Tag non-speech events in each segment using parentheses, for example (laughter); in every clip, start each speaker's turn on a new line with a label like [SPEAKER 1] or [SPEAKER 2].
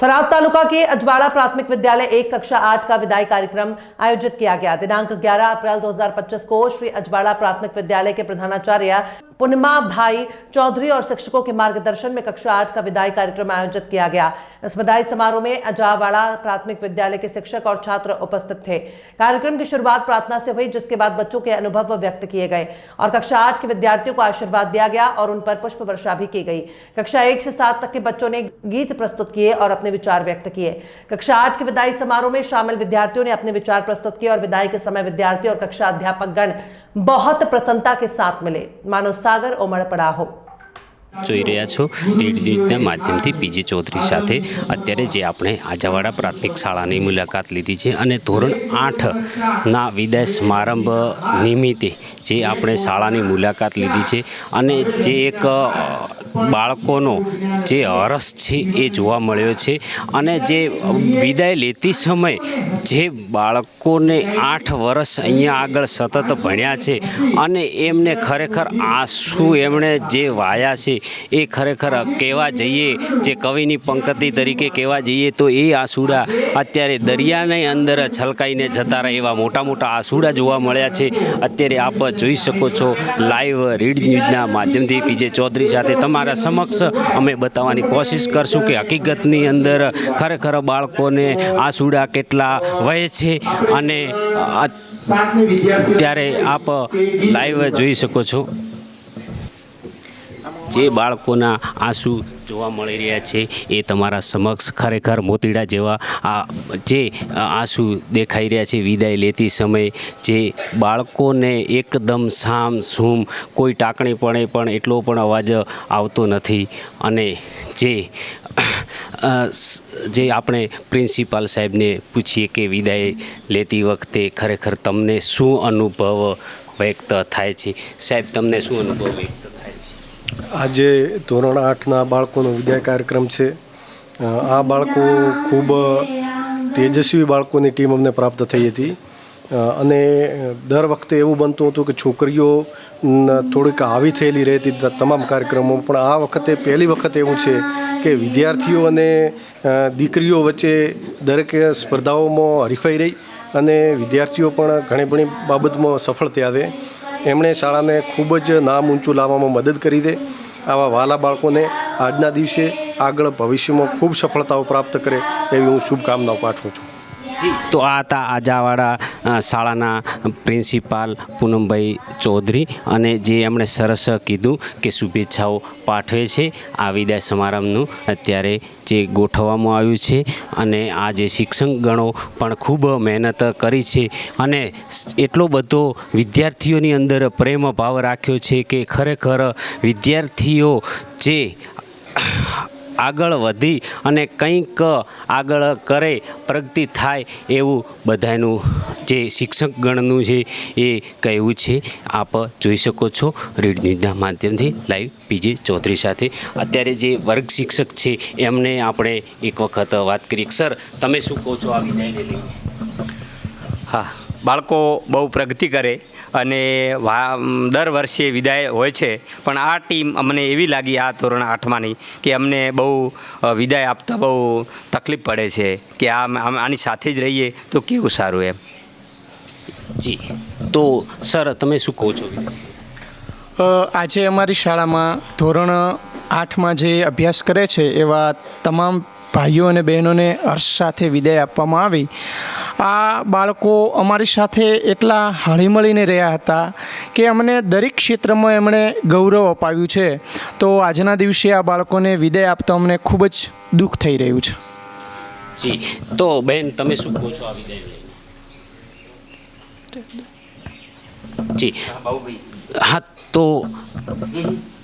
[SPEAKER 1] थराद तालुका के अजवाड़ा प्राथमिक विद्यालय एक कक्षा आठ का विदाई कार्यक्रम आयोजित किया गया दिनांक 11 अप्रैल 2025 को श्री अजवाड़ा प्राथमिक विद्यालय के प्रधानाचार्य पूर्णिमा भाई चौधरी और शिक्षकों के मार्गदर्शन में कक्षा आठ का विदाई कार्यक्रम आयोजित किया गया। इस विदाई समारोह में अजावाड़ा प्राथमिक विद्यालय के शिक्षक और छात्र उपस्थित थे। कार्यक्रम की शुरुआत प्रार्थना से हुई, जिसके बाद बच्चों के अनुभव व्यक्त किए गए और कक्षा आठ के विद्यार्थियों को आशीर्वाद दिया गया और उन पर पुष्प वर्षा भी की गई। कक्षा एक से सात तक के बच्चों ने गीत प्रस्तुत किए और अपने विचार व्यक्त किए। कक्षा आठ के विदाई समारोह में शामिल विद्यार्थियों ने अपने विचार प्रस्तुत किए और विदाई के समय विद्यार्थी और कक्षा अध्यापक गण बहुत प्रसन्नता के साथ मिले मानो सागर उमड़ पड़ा हो
[SPEAKER 2] જોઈ રહ્યા છો. ડીડ ન્યૂઝના માધ્યમથી પીજી ચૌધરી સાથે અત્યારે જે આપણે આજાવાડા પ્રાથમિક શાળાની મુલાકાત લીધી છે અને ધોરણ આઠના વિદાય સમારંભ નિમિત્તે જે આપણે શાળાની મુલાકાત લીધી છે અને જે એક બાળકોનો જે હરસ છે એ જોવા મળ્યો છે અને જે વિદાય લેતી સમયે જે બાળકોને આઠ વર્ષ અહીંયા આગળ સતત ભણ્યા છે અને એમને ખરેખર આંસુ એમણે જે વાયા છે એ ખરેખર કહેવા જઈએ જે કવિની પંક્તિ તરીકે કહેવા જઈએ તો એ આંસુડા અત્યારે દરિયાની અંદર છલકાઈને જતા રહે એવા મોટા મોટા આંસુડા જોવા મળ્યા છે. અત્યારે આપ જોઈ શકો છો લાઈવ રીડ ન્યૂઝના માધ્યમથી પીજે ચૌધરી સાથે તમારા સમક્ષ અમે બતાવવાની કોશિશ કરશું કે હકીકતની અંદર ખરેખર બાળકોને આંસુડા કેટલા વહે છે અને અત્યારે ત્યારે આપ લાઈવ જોઈ શકો છો. જે બાળકોના આંસુ જોવા મળી રહ્યા છે એ તમારા સમક્ષ ખરેખર મોતીડા જેવા આ જે આંસુ દેખાઈ રહ્યા છે, વિદાય લેતી સમયે જે બાળકોને એકદમ સામ સૂમ કોઈ ટાંકણી પડે પણ એટલો પણ અવાજ આવતો નથી અને જે જે આપણે પ્રિન્સિપાલ સાહેબને પૂછીએ કે વિદાય લેતી વખતે ખરેખર તમને શું અનુભવ વ્યક્ત થાય છે? સાહેબ, તમને શું અનુભવ વ્યક્ત
[SPEAKER 3] આજે ધોરણ આઠના બાળકોનો વિદાય કાર્યક્રમ છે. આ બાળકો ખૂબ તેજસ્વી બાળકોની ટીમ અમને પ્રાપ્ત થઈ હતી. અને દર વખતે એવું બનતું હતું કે છોકરીઓ થોડીક આવી થયેલી રહેતી તમામ કાર્યક્રમો, પણ આ વખતે પહેલી વખત એવું છે કે વિદ્યાર્થીઓ અને દીકરીઓ વચ્ચે દરેક સ્પર્ધાઓમાં હરીફાઈ રહી અને વિદ્યાર્થીઓ પણ ઘણી ઘણી બાબતમાં સફળ થયા છે. એમણે શાળાને ખૂબ જ નામ ઊંચું લાવવામાં મદદ કરી દે આવા વાલા બાળકોને આજના દિવસે આગળ ભવિષ્યમાં ખૂબ સફળતાઓ પ્રાપ્ત કરે એવી હું શુભકામનાઓ પાઠવું છું.
[SPEAKER 2] જી તો આ હતા આજાવાડા અ, શાળાના પ્રિન્સિપાલ પૂનમભાઈ ચૌધરી અને જે એમણે સરસ કીધું કે શુભેચ્છાઓ પાઠવે છે આ વિદાય સમારંભનું. અત્યારે જે ગોઠવવામાં આવ્યું છે અને આ જે શિક્ષક ગણો પણ ખૂબ મહેનત કરી છે અને એટલો બધો વિદ્યાર્થીઓની અંદર પ્રેમ ભાવ રાખ્યો છે કે ખરેખર વિદ્યાર્થીઓ જે આગળ વધી અને કંઈક આગળ કરે, પ્રગતિ થાય એવું બધાનું જે શિક્ષક ગણનું છે એ કહેવું છે, આપ જોઈ શકો છો રીડ ન્યૂઝના માધ્યમથી લાઈવ પીજે ચૌધરી સાથે. અત્યારે જે વર્ગ શિક્ષક છે, એમને આપણે એક વખત વાત કરી સર, તમે શું કહો છો આ વિદાયને લઈને?
[SPEAKER 4] હા, બાળકો બહુ પ્રગતિ કરે અને દર વર્ષે વિદાય હોય છે, પણ આ ટીમ અમને એવી લાગી આ ધોરણ આઠમાની કે અમને બહુ વિદાય આપતા બહુ તકલીફ પડે છે કે આ આની સાથે જ રહીએ તો કેવું સારું એમ?
[SPEAKER 2] જી. તો સર તમે શું કહો છો?
[SPEAKER 5] આજે અમારી શાળામાં ધોરણ આઠમાં જે અભ્યાસ કરે છે એવા તમામ ભાઈઓ અને બહેનોને હર્ષ સાથે વિદાય આપવામાં આવી. આ બાળકો અમારી સાથે એટલા હળીમળીને રહ્યા હતા કે અમને દરેક ક્ષેત્રમાં એમણે ગૌરવ અપાવ્યું છે. તો આજના દિવસે આ બાળકોને વિદાય આપતા અમને ખૂબ જ દુઃખ થઈ રહ્યું છે.
[SPEAKER 2] જી. તો બહેન તમે શું કહો છો આ વિદાય જી. હા તો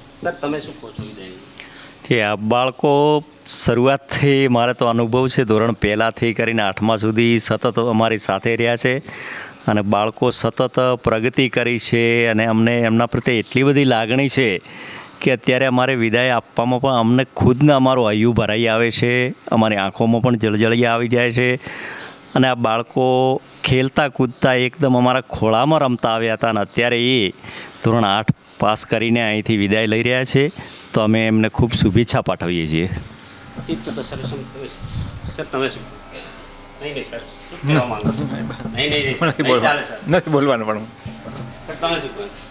[SPEAKER 2] સર તમે શું કહો છો
[SPEAKER 6] કે આ બાળકો શરૂઆતથી મારે તો અનુભવ છે ધોરણ પહેલાંથી કરીને આઠમા સુધી સતત અમારી સાથે રહ્યા છે અને બાળકો સતત પ્રગતિ કરી છે અને અમને એમના પ્રત્યે એટલી બધી લાગણી છે કે અત્યારે અમારે વિદાય આપવામાં પણ અમને ખુદને અમારું આયુ ભરાઈ આવે છે અમારી આંખોમાં પણ જળજળી આવી જાય છે અને આ બાળકો ખેલતા કૂદતા એકદમ અમારા ખોળામાં રમતા આવ્યા હતા અને અત્યારે એ ધોરણ આઠ પાસ કરીને અહીંથી વિદાય લઈ રહ્યા છે. તો અમે એમને ખૂબ શુભેચ્છા પાઠવીએ છીએ. (laughs)
[SPEAKER 2] નહીં
[SPEAKER 7] બોલવાનું. પણ.
[SPEAKER 2] તમે શું કહો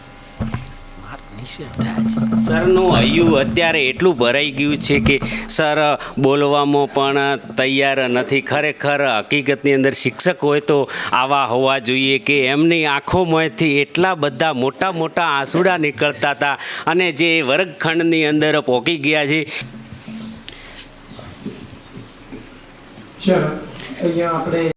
[SPEAKER 2] સરનું હૈયું અત્યારે એટલું ભરાઈ ગયું છે કે સર બોલવામાં પણ તૈયાર નથી. ખરેખર હકીકતની અંદર શિક્ષક હોય તો આવા હોવા જોઈએ કે એમની આંખોમાંથી એટલા બધા મોટા મોટા આંસુડા નીકળતા હતા અને જે વર્ગખંડની અંદર પહોંચી ગયા છે.
[SPEAKER 5] અહીંયા આપણે